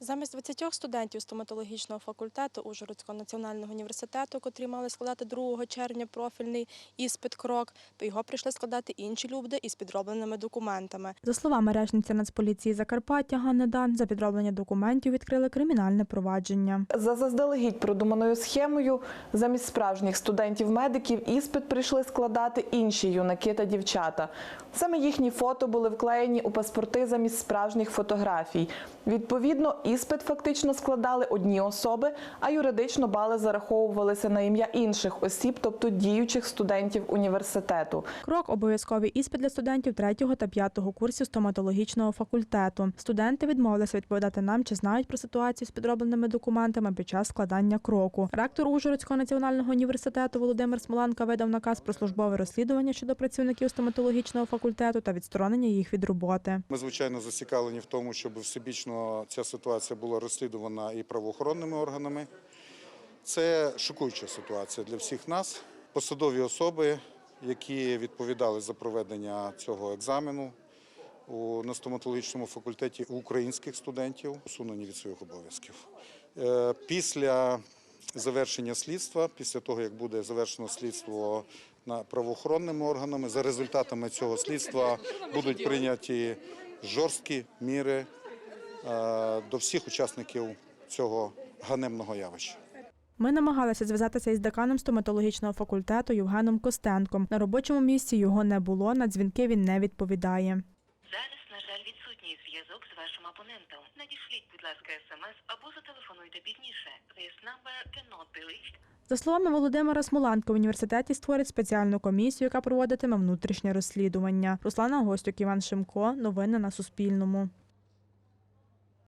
Замість 20 студентів стоматологічного факультету Ужгородського національного університету, котрі мали складати 2 червня профільний іспит крок, його прийшли складати інші люди із підробленими документами. За словами речниці Нацполіції Закарпаття Ганни Дан, за підроблення документів відкрили кримінальне провадження. За заздалегідь продуманою схемою замість справжніх студентів-медиків іспит прийшли складати інші юнаки та дівчата. Саме їхні фото були вклеєні у паспорти замість справжніх фотографій. Відповідно, іспит фактично складали одні особи, а юридично бали зараховувалися на ім'я інших осіб, тобто діючих студентів університету. Крок обов'язковий іспит для студентів 3 та 5 курсів стоматологічного факультету. Студенти відмовилися відповідати нам, чи знають про ситуацію з підробленими документами під час складання кроку. Ректор Ужгородського національного університету Володимир Смоленко видав наказ про службове розслідування щодо працівників стоматологічного факультету та відсторонення їх від роботи. Ми, звичайно, зацікавлені в тому, щоб всебічно ця ситуація була розслідувана і правоохоронними органами. Це шокуюча ситуація для всіх нас. Посадові особи, які відповідали за проведення цього екзамену на стоматологічному факультеті у українських студентів, усунені від своїх обов'язків. Е, Після завершення слідства, після того як буде завершено слідство правоохоронними органами, за результатами цього слідства будуть прийняті жорсткі міри до всіх учасників цього ганебного явища. Ми намагалися зв'язатися із деканом стоматологічного факультету Євгеном Костенком. На робочому місці його не було. На дзвінки він не відповідає. Зараз, на жаль, відсутній зв'язок з вашим абонентом. Надішліть, будь ласка, смс або зателефонуйте пізніше. This number cannot be reached. За словами Володимира Смоланка, в університеті створять спеціальну комісію, яка проводитиме внутрішнє розслідування. Руслана Гостюк, Іван Шимко. Новини на Суспільному.